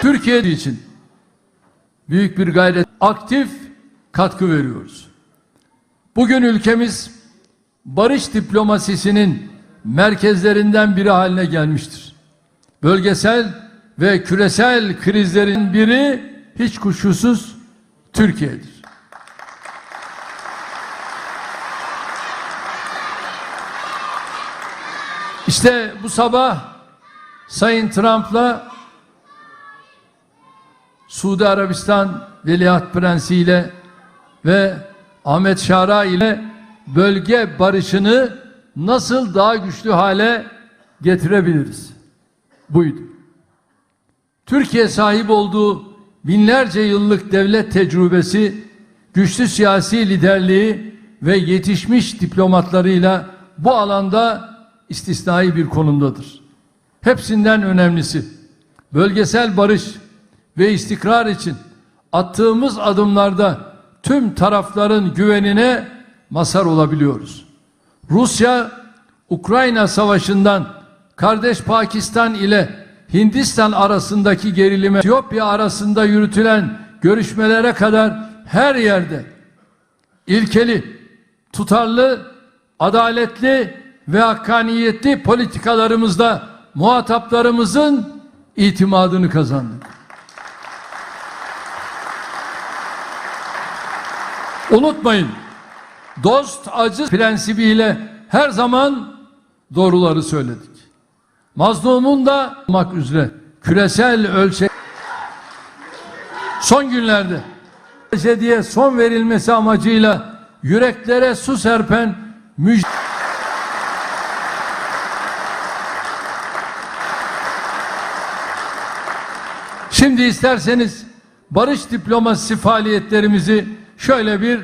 Türkiye için büyük bir gayret, aktif katkı veriyoruz. Bugün ülkemiz barış diplomasisinin merkezlerinden biri haline gelmiştir. Bölgesel ve küresel krizlerin biri hiç kuşkusuz Türkiye'dir. İşte bu sabah Sayın Trump'la Suudi Arabistan Veliaht Prensi ile ve Ahmet Şara ile bölge barışını nasıl daha güçlü hale getirebiliriz? Buydu. Türkiye sahip olduğu binlerce yıllık devlet tecrübesi, güçlü siyasi liderliği ve yetişmiş diplomatlarıyla bu alanda istisnai bir konumdadır. Hepsinden önemlisi bölgesel barış ve istikrar için attığımız adımlarda tüm tarafların güvenine mazhar olabiliyoruz. Rusya Ukrayna savaşından kardeş Pakistan ile Hindistan arasındaki gerilime, Etiyopya arasında yürütülen görüşmelere kadar her yerde ilkeli, tutarlı, adaletli ve hakkaniyetli politikalarımızda muhataplarımızın itimadını kazandık. Unutmayın, dost acı prensibiyle her zaman doğruları söyledik. Mazlumun da olmak üzere küresel ölçek son günlerde diye son verilmesi amacıyla yüreklere su serpen müjde Şimdi isterseniz barış diplomasisi faaliyetlerimizi şöyle bir